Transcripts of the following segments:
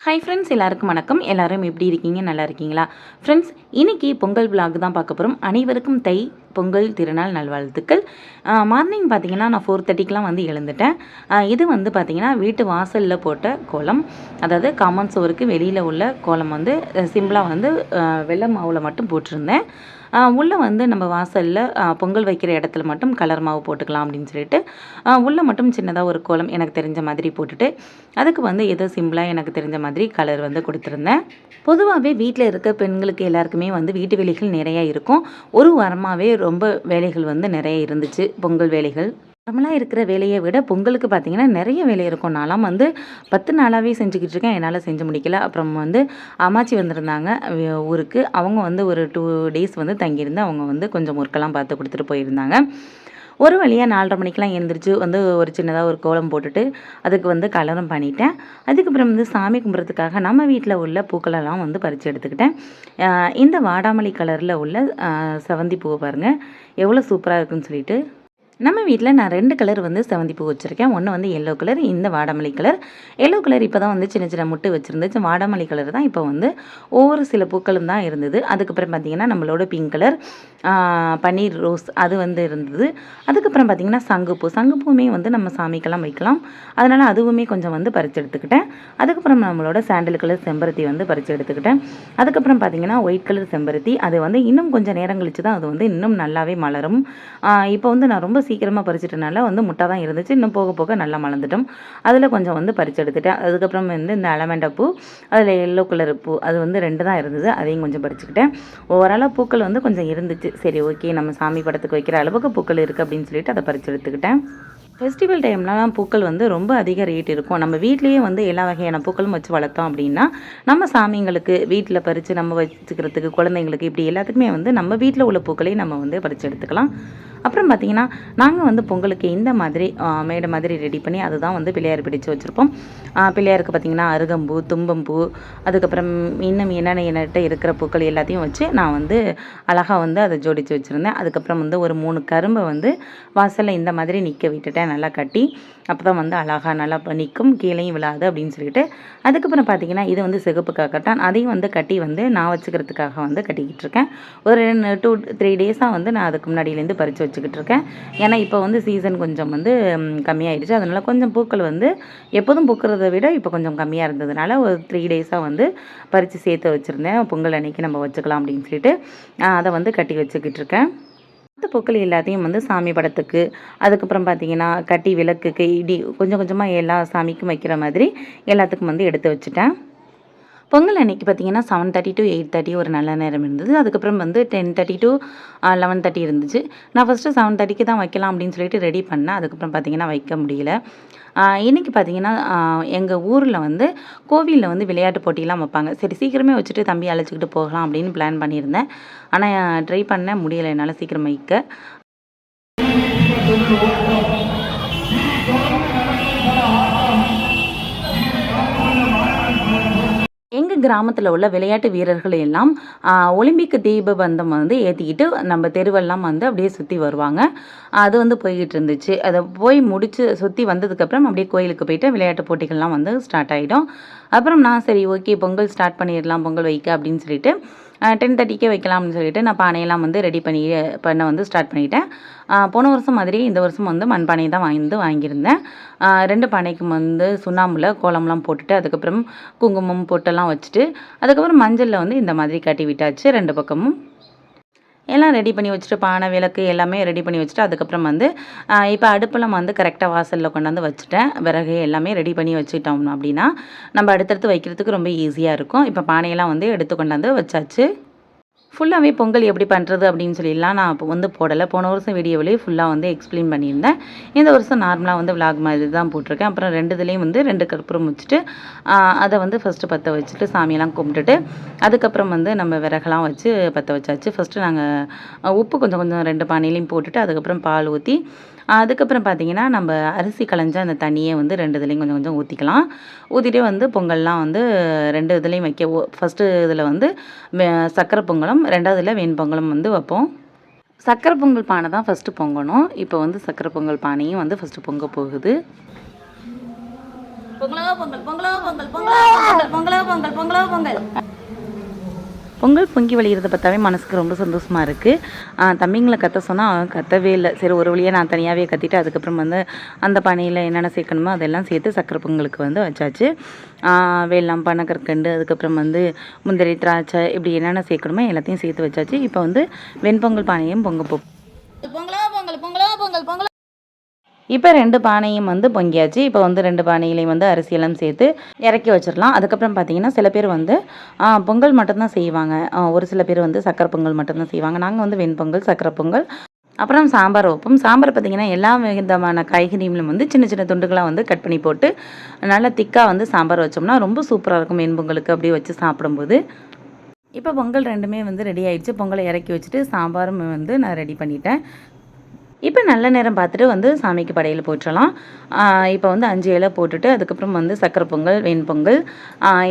Hi friends எல்லாருக்கும் வணக்கம். எல்லாரும் எப்படி இருக்கீங்க? நல்லா இருக்கீங்களா? ஃப்ரெண்ட்ஸ் இன்னைக்கு பொங்கல் விலாக் தான் பார்க்க போகிறோம் அனைவருக்கும் தை பொங்கல் திருநாள் நல்வாழ்த்துக்கள். மார்னிங் பார்த்தீங்கன்னா நான் ஃபோர் தேர்ட்டிக்கெலாம் வந்து எழுந்துட்டேன். இது வந்து பார்த்தீங்கன்னா வீட்டு வாசலில் போட்ட கோலம். அதாவது காமன் சுவருக்கு வெளியில் உள்ள கோலம் வந்து சிம்பிளாக வந்து வெள்ளை மாவில் மட்டும் போட்டிருந்தேன். உள்ளே வந்து நம்ம வாசலில் பொங்கல் வைக்கிற இடத்துல மட்டும் கலர் மாவு போட்டுக்கலாம் அப்படின்னு சொல்லிட்டு உள்ளே மட்டும் சின்னதாக ஒரு கோலம் எனக்கு தெரிஞ்ச மாதிரி போட்டுட்டு அதுக்கு வந்து ஏதோ சிம்பிளாக எனக்கு தெரிஞ்ச மாதிரி கலர் வந்து கொடுத்துருந்தேன். பொதுவாகவே வீட்டில் இருக்க பெண்களுக்கு எல்லாருக்குமே வந்து வீட்டு வேலைகள் நிறையா இருக்கும். ஒரு வாரமாகவே ரொம்ப வேலைகள் வந்து நிறைய இருந்துச்சு பொங்கல் வேலைகள். நம்மளாக இருக்கிற வேலையை விட பொங்கலுக்கு பார்த்தீங்கன்னா நிறைய வேலை இருக்கும். நான்லாம் வந்து பத்து நாளாகவே செஞ்சுக்கிட்டு இருக்கேன். என்னால் செஞ்சு முடிக்கல. அப்புறம் வந்து அம்மாச்சி வந்திருந்தாங்க ஊருக்கு. அவங்க வந்து ஒரு டூ டேஸ் வந்து தங்கியிருந்து அவங்க வந்து கொஞ்சம் ஒர்க்கெல்லாம் பார்த்து கொடுத்துட்டு போயிருந்தாங்க. ஒரு வழியாக நாலரை மணிக்கெலாம் எழுந்திரிச்சு வந்து ஒரு சின்னதாக ஒரு கோலம் போட்டுட்டு அதுக்கு வந்து கலரும் பண்ணிட்டேன். அதுக்கப்புறம் வந்து சாமி கும்பிட்றதுக்காக நம்ம வீட்டில் உள்ள பூக்களெல்லாம் வந்து பறித்து எடுத்துக்கிட்டேன். இந்த வாடாமல்லி கலரில் உள்ள செவந்தி பூவை பாருங்கள் எவ்வளோ சூப்பராக இருக்குன்னு சொல்லிட்டு நம்ம வீட்டில் நான் ரெண்டு கலர் வந்து செவந்தி பூ வச்சுருக்கேன். ஒன்று வந்து எல்லோ கலர் இந்த வாடாமல்லி கலர் எல்லோ கலர் இப்போ தான் வந்து சின்ன சின்ன முட்டு வச்சுருந்துச்சு. வாடாமல்லி கலர் தான் இப்போ வந்து ஒவ்வொரு சில பூக்களும் தான் இருந்தது. அதுக்கப்புறம் பார்த்திங்கன்னா நம்மளோட பிங்க் கலர் பன்னீர் ரோஸ் அது வந்து இருந்தது. அதுக்கப்புறம் பார்த்திங்கன்னா சங்குப்பூ சங்குப்பூவுமே வந்து நம்ம சாமிக்கெல்லாம் வைக்கலாம். அதனால் அதுவுமே கொஞ்சம் வந்து பறித்து எடுத்துக்கிட்டேன். அதுக்கப்புறம் நம்மளோட சாண்டல் கலர் செம்பருத்தி வந்து பறித்து எடுத்துக்கிட்டேன். அதுக்கப்புறம் பார்த்திங்கன்னா ஒயிட் கலர் செம்பருத்தி. அது வந்து இன்னும் கொஞ்சம் நேரம் கழித்து தான் அது வந்து இன்னும் நல்லாவே மலரும். இப்போ வந்து நான் ரொம்ப சீக்கிரமாக பறிச்சிட்டனால வந்து முட்டை தான் இருந்துச்சு. இன்னும் போக போக நல்லா மலர்ந்துட்டோம். அதில் கொஞ்சம் வந்து பறிச்சு எடுத்துட்டேன் அதுக்கப்புறம் வந்து இந்த அலமெண்டா பூ அதில் எல்லோ கலர் பூ அது வந்து ரெண்டு தான் இருந்தது. அதையும் கொஞ்சம் பறிச்சுக்கிட்டேன். ஓவராலாக பூக்கள் வந்து கொஞ்சம் இருந்துச்சு. சரி ஓகே நம்ம சாமி படத்துக்கு வைக்கிற அளவுக்கு பூக்கள் இருக்குது அப்படின்னு சொல்லிட்டு அதை பறிச்சு எடுத்துக்கிட்டேன் ஃபெஸ்டிவல் டைம்லலாம் பூக்கள் வந்து ரொம்ப அதிக ரேட் இருக்கும். நம்ம வீட்லேயே வந்து எல்லா வகையான பூக்களும் வச்சு வளர்த்தோம் அப்படின்னா நம்ம சாமிங்களுக்கு வீட்டில் பறித்து நம்ம வச்சுக்கிறதுக்கு குழந்தைங்களுக்கு இப்படி எல்லாத்துக்குமே வந்து நம்ம வீட்டில் உள்ள பூக்களையும் நம்ம வந்து பறித்து எடுத்துக்கலாம். அப்புறம் பார்த்தீங்கன்னா நாங்கள் வந்து பொங்கலுக்கு இந்த மாதிரி மேடை மாதிரி ரெடி பண்ணி அதுதான் வந்து பிள்ளையார் பிடிச்சு வச்சுருப்போம். பிள்ளையாருக்கு பார்த்தீங்கன்னா அருகம்பூ தும்பம்பூ அதுக்கப்புறம் இன்னும் என்னென்ன என்னட்ட இருக்கிற பூக்கள் எல்லாத்தையும் வச்சு நான் வந்து அழகாக வந்து அதை ஜோடித்து வச்சுருந்தேன். அதுக்கப்புறம் வந்து ஒரு மூணு கரும்பை வந்து வாசலில் இந்த மாதிரி நிற்க விட்டுட்டேன் நல்லா கட்டி. அப்போ தான் வந்து அழகாக நல்லா நிற்கும் கீழேயும் விழாது அப்படின்னு சொல்லிட்டு அதுக்கப்புறம் பார்த்தீங்கன்னா இது வந்து சிகப்பு காக்கட்டான் அதையும் வந்து கட்டி வந்து நான் வச்சுக்கிறதுக்காக வந்து கட்டிக்கிட்டு இருக்கேன். ஒரு ரெண்டு டூ த்ரீ டேஸாக வந்து நான் அதுக்கு முன்னாடியிலேருந்து பறித்து வச்சுக்கிட்டு இருக்கேன். ஏன்னா இப்போ வந்து சீசன் கொஞ்சம் வந்து கம்மியாயிடுச்சு. அதனால் கொஞ்சம் பூக்கள் வந்து எப்போதும் பூக்கிறத விட இப்போ கொஞ்சம் கம்மியாக இருந்ததுனால ஒரு த்ரீ டேஸாக வந்து பறித்து சேர்த்து வச்சுருந்தேன். பொங்கல் அன்னைக்கு நம்ம வச்சுக்கலாம் அப்படின்னு சொல்லிட்டு அதை வந்து கட்டி வச்சுக்கிட்டு இருக்கேன். மற்ற பூக்கள் எல்லாத்தையும் வந்து சாமி படத்துக்கு அதுக்கப்புறம் பார்த்தீங்கன்னா கட்டி விளக்குக்கு இடி கொஞ்சம் கொஞ்சமாக எல்லா சாமிக்கும் வைக்கிற மாதிரி எல்லாத்துக்கும் வந்து எடுத்து வச்சுட்டேன். பொங்கல் அன்னைக்கு பார்த்தீங்கன்னா seven thirty to eight thirty ஒரு நல்ல நேரம் இருந்தது. அதுக்கப்புறம் வந்து ten thirty to eleven thirty இருந்துச்சு. நான் ஃபஸ்ட்டு செவன் தேர்ட்டிக்கு தான் வைக்கலாம் அப்படின்னு சொல்லிட்டு ரெடி பண்ணேன். அதுக்கப்புறம் பார்த்திங்கன்னா வைக்க முடியல. இன்றைக்கி இன்னைக்கு பார்த்தீங்கன்னா எங்கள் ஊரில் வந்து கோவிலில் வந்து விளையாட்டு போட்டிலாம் வைப்பாங்க. சரி சீக்கிரமே வச்சுட்டு தம்பி அழைச்சிக்கிட்டு போகலாம் அப்படின்னு பிளான் பண்ணியிருந்தேன். ஆனால் ட்ரை பண்ண முடியலை. என்னால் சீக்கிரம் வைக்க. எங்கள் கிராமத்தில் உள்ள விளையாட்டு வீரர்கள் எல்லாம் ஒலிம்பிக் தீப பந்தம் வந்து ஏற்றிக்கிட்டு நம்ம தெருவெல்லாம் வந்து அப்படியே சுற்றி வருவாங்க. அது வந்து போய்கிட்டு இருந்துச்சு. அதை போய் முடித்து சுற்றி வந்ததுக்கப்புறம் அப்படியே கோயிலுக்கு போயிட்டு விளையாட்டு போட்டிகள்லாம் வந்து ஸ்டார்ட் ஆகிடும் அப்புறம் நான் சரி ஓகே பொங்கல் ஸ்டார்ட் பண்ணிடலாம் பொங்கல் வைக்க அப்படின்னு சொல்லிட்டு டென் தேர்ட்டிக்கே வைக்கலாம்னு சொல்லிட்டு நான் பானையெல்லாம் வந்து ரெடி பண்ணி பண்ண வந்து ஸ்டார்ட் பண்ணிட்டேன். போன வருஷம் மாதிரி இந்த வருஷம் வந்து மண்பானை தான் வாங்கி வாங்கியிருந்தேன். ரெண்டு பானைக்கும் வந்து சுண்ணாம்பில் கோலம்லாம் போட்டுட்டு அதுக்கப்புறம் குங்குமம் பொட்டெல்லாம் வச்சுட்டு அதுக்கப்புறம் மஞ்சளில் வந்து இந்த மாதிரி கட்டி விட்டாச்சு. ரெண்டு பக்கமும் எல்லாம் ரெடி பண்ணி வச்சுட்டு பானை விளக்கு எல்லாமே ரெடி பண்ணி வச்சுட்டு அதுக்கப்புறம் வந்து இப்போ அடுப்பெல்லாம் வந்து கரெக்டாக வாசலில் கொண்டாந்து வச்சுட்டேன். விறகு எல்லாமே ரெடி பண்ணி வச்சுட்டோம் அப்படின்னா நம்ம அடுத்தடுத்து வைக்கிறதுக்கு ரொம்ப ஈஸியாக இருக்கும். இப்போ பானையெல்லாம் வந்து எடுத்து கொண்டாந்து வச்சாச்சு. ஃபுல்லாகவே பொங்கல் எப்படி பண்ணுறது அப்படின்னு சொல்லிலாம் நான் இப்போ வந்து போடலை. போன வருஷம் வீடியோவிலேயே ஃபுல்லாக வந்து எக்ஸ்பிளைன் பண்ணியிருந்தேன். இந்த வருஷம் நார்மலாக வந்து விலாக் மாதிரி தான் போட்டிருக்கேன். அப்புறம் ரெண்டு இதுலேயும் வந்து ரெண்டு கற்பூரம் வச்சுட்டு அதை வந்து ஃபஸ்ட்டு பற்ற வச்சுட்டு சாமியெல்லாம் கும்பிட்டுட்டு அதுக்கப்புறம் வந்து நம்ம விறகெல்லாம் வச்சு பற்ற வச்சாச்சு. ஃபஸ்ட்டு நாங்கள் உப்பு கொஞ்சம் கொஞ்சம் ரெண்டு பானையிலையும் போட்டுட்டு அதுக்கப்புறம் பால் ஊற்றி அதுக்கப்புறம் பார்த்தீங்கன்னா நம்ம அரிசி களைஞ்ச அந்த தண்ணியை வந்து ரெண்டு இதுலேயும் கொஞ்சம் கொஞ்சம் ஊற்றிக்கலாம் ஊற்றிட்டு வந்து பொங்கல்லாம் வந்து ரெண்டு இதுலேயும் வைக்க ஃபஸ்ட்டு இதில் வந்து சக்கரை பொங்கலும் ரெண்டாவதுல வெண் பொங்கலும் வந்து வைப்போம். சக்கரை பொங்கல் பானை தான் ஃபஸ்ட்டு பொங்கணும். இப்போ வந்து சக்கரை பொங்கல் பானையும் வந்து ஃபஸ்ட்டு பொங்க போகுது. பொங்கலோ பொங்கல் பொங்கலோ பொங்கல் பொங்கலோ பொங்கல் பொங்கலோ பொங்கல் பொங்கலோ பொங்கல். பொங்கல் பொங்கி வழிகிறத பார்த்தாவே மனசுக்கு ரொம்ப சந்தோஷமாக இருக்குது தம்பிங்களை கத்த சொன்னால் கத்தவே இல்லை. சரி ஒரு வழியாக நான் தனியாகவே கத்திட்டு அதுக்கப்புறம் வந்து அந்த பானையில் என்னென்ன சேர்க்கணுமோ அதெல்லாம் சேர்த்து சக்கரை பொங்கலுக்கு வந்து வச்சாச்சு. வெள்ளம் பனக்கற்கண்டு அதுக்கப்புறம் வந்து முந்திரி திராட்சை இப்படி என்னென்ன சேர்க்கணுமோ எல்லாத்தையும் சேர்த்து வச்சாச்சு. இப்போ வந்து வெண்பொங்கல் பானையும் பொங்க போ பொங்கலோ பொங்கல் பொங்கலோ பொங்கல் பொங்கல். இப்போ ரெண்டு பானையும் வந்து பொங்கியாச்சு. இப்போ வந்து ரெண்டு பானையிலையும் வந்து அரிசியெல்லாம் சேர்த்து இறக்கி வச்சிடலாம் அதுக்கப்புறம் பார்த்தீங்கன்னா சில பேர் வந்து பொங்கல் மட்டும்தான் செய்வாங்க. ஒரு சில பேர் வந்து சக்கரை பொங்கல் மட்டும்தான் செய்வாங்க. நாங்கள் வந்து வெண்பொங்கல் சக்கரை பொங்கல் அப்புறம் சாம்பார் வைப்போம். சாம்பார் பார்த்திங்கன்னா எல்லா விதமான காய்கறிகளும் வந்து சின்ன சின்ன துண்டுகளாக வந்து கட் பண்ணி போட்டு நல்லா திக்காக வந்து சாம்பார் வச்சோம்னா ரொம்ப சூப்பராக இருக்கும் வெண்பொங்கலுக்கு அப்படியே வச்சு சாப்பிடும்போது. இப்போ பொங்கல் ரெண்டுமே வந்து ரெடி ஆயிடுச்சு. பொங்கலை இறக்கி வச்சுட்டு சாம்பாரும் வந்து நான் ரெடி பண்ணிட்டேன். இப்போ நல்ல நேரம் பார்த்துட்டு வந்து சாமிக்கு படையில் போட்டுடலாம் இப்போ வந்து அஞ்சு இலை போட்டுட்டு அதுக்கப்புறம் வந்து சக்கரை பொங்கல் வெண்பொங்கல்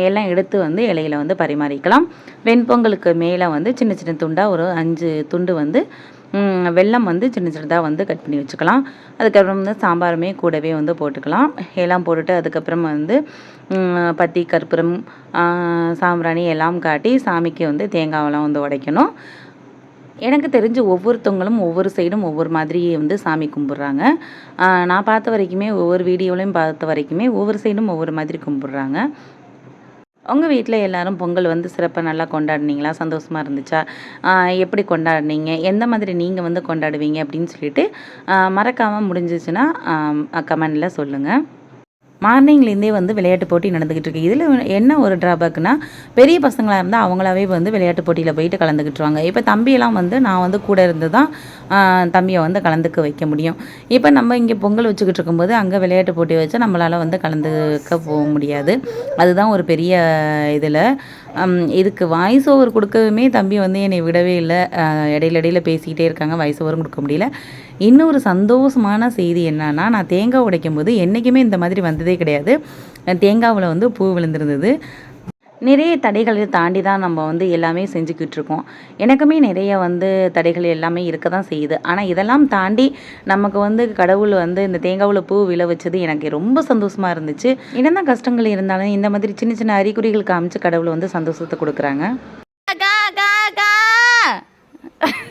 எல்லாம் எடுத்து வந்து இலையில வந்து பரிமாறிக்கலாம். வெண்பொங்கலுக்கு மேலே வந்து சின்ன சின்ன துண்டாக ஒரு அஞ்சு துண்டு வந்து வெள்ளம் வெல்லம் வந்து சின்ன சின்னதாக வந்து கட் பண்ணி வச்சுக்கலாம். அதுக்கப்புறம் வந்து சாம்பாருமே கூடவே வந்து போட்டுக்கலாம். எல்லாம் போட்டுட்டு அதுக்கப்புறம் வந்து பத்தி கற்பூரம் சாம்பிராணி எல்லாம் காட்டி சாமிக்கு வந்து தேங்காவெல்லாம் வந்து உடைக்கணும். எனக்கு தெரிஞ்சு ஒவ்வொருத்தவங்களும் ஒவ்வொரு சைடும் ஒவ்வொரு மாதிரி வந்து சாமி கும்பிட்றாங்க. நான் பார்த்த வரைக்குமே ஒவ்வொரு வீடியோலையும் பார்த்த வரைக்குமே ஒவ்வொரு சைடும் ஒவ்வொரு மாதிரி கும்பிட்றாங்க. உங்கள் வீட்டில் எல்லாரும் பொங்கல் வந்து சிறப்பாக நல்லா கொண்டாடினீங்களா? சந்தோஷமாக இருந்துச்சா? எப்படி கொண்டாடினீங்க? எந்த மாதிரி நீங்கள் வந்து கொண்டாடுவீங்க அப்படின்னு சொல்லிட்டு மறக்காமல் முடிஞ்சிச்சுன்னா கமெண்டில் சொல்லுங்கள் மார்னிங்லேருந்தே வந்து விளையாட்டு போட்டி நடந்துக்கிட்டு இருக்கு இதில் என்ன ஒரு ட்ராபேக்னா பெரிய பசங்களாக இருந்தால் அவங்களாவே வந்து விளையாட்டு போட்டியில் போயிட்டு கலந்துக்கிட்டுருவாங்க இப்போ தம்பியெல்லாம் வந்து நான் வந்து கூட இருந்து தான் தம்பியை வந்து கலந்துக்க வைக்க முடியும். இப்போ நம்ம இங்கே பொங்கல் வச்சுக்கிட்டு இருக்கும்போது அங்கே விளையாட்டு போட்டி வச்சு நம்மளால் வந்து கலந்துக்க போக முடியாது. அதுதான் ஒரு பெரிய இதில். இதுக்கு வாய்ஸ் ஓவர் கொடுக்கவுமே தம்பி வந்து என்னை விடவே இல்லை. இடையில இடையில பேசிக்கிட்டே இருக்காங்க வாய்ஸ் ஓவரும் கொடுக்க முடியல. இன்னொரு சந்தோஷமான செய்தி என்னன்னா நான் தேங்காய் உடைக்கும் போது என்றைக்குமே இந்த மாதிரி வந்ததே கிடையாது. தேங்காவில் வந்து பூ விழுந்திருந்தது. நிறைய தடைகளை தாண்டி தான் நம்ம வந்து எல்லாமே செஞ்சுக்கிட்டு இருக்கோம். எனக்குமே நிறைய வந்து தடைகள் எல்லாமே இருக்க தான் செய்யுது. ஆனால் இதெல்லாம் தாண்டி நமக்கு வந்து கடவுள் வந்து இந்த தேங்காவில் பூ விழ வச்சது எனக்கு ரொம்ப சந்தோஷமாக இருந்துச்சு. என்னதான் கஷ்டங்கள் இருந்தாலும் இந்த மாதிரி சின்ன சின்ன அறிகுறிகள் காமிச்சு கடவுள் வந்து சந்தோஷத்தை கொடுக்குறாங்க.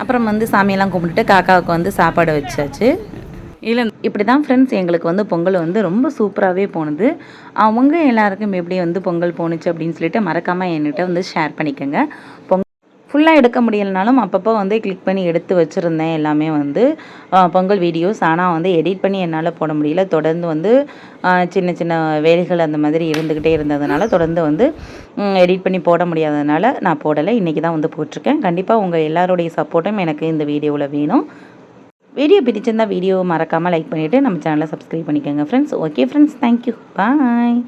அப்புறம் வந்து சாமியெல்லாம் கும்பிட்டுட்டு காக்காவுக்கு வந்து சாப்பாடு வச்சாச்சு. இல்லை இப்படி தான் ஃப்ரெண்ட்ஸ் எங்களுக்கு வந்து பொங்கல் வந்து ரொம்ப சூப்பராகவே போனது. அவங்க எல்லாருக்கும் எப்படி வந்து பொங்கல் போணுச்சு அப்படின்னு சொல்லிட்டு மறக்காமல் என்கிட்ட வந்து ஷேர் பண்ணிக்கோங்க. பொங்கல் ஃபுல்லாக எடுக்க முடியலனாலும் அப்பப்போ வந்து கிளிக் பண்ணி எடுத்து வச்சுருந்தேன். எல்லாமே வந்து பொங்கல் வீடியோஸ் ஆனால் வந்து எடிட் பண்ணி என்னால் போட முடியல. தொடர்ந்து வந்து சின்ன சின்ன வேலைகள் அந்த மாதிரி இருந்துக்கிட்டே இருந்ததுனால தொடர்ந்து வந்து எடிட் பண்ணி போட முடியாததுனால நான் போடலை. இன்றைக்கி தான் வந்து போட்டிருக்கேன். கண்டிப்பாக உங்கள் எல்லாருடைய சப்போர்ட்டும் எனக்கு இந்த வீடியோவில் வேணும். வீடியோ பிடிச்சிருந்தா வீடியோ மறக்காமல் லைக் பண்ணிவிட்டு நம்ம சேனலை சப்ஸ்கிரைப் பண்ணிக்கோங்க friends okay friends thank you bye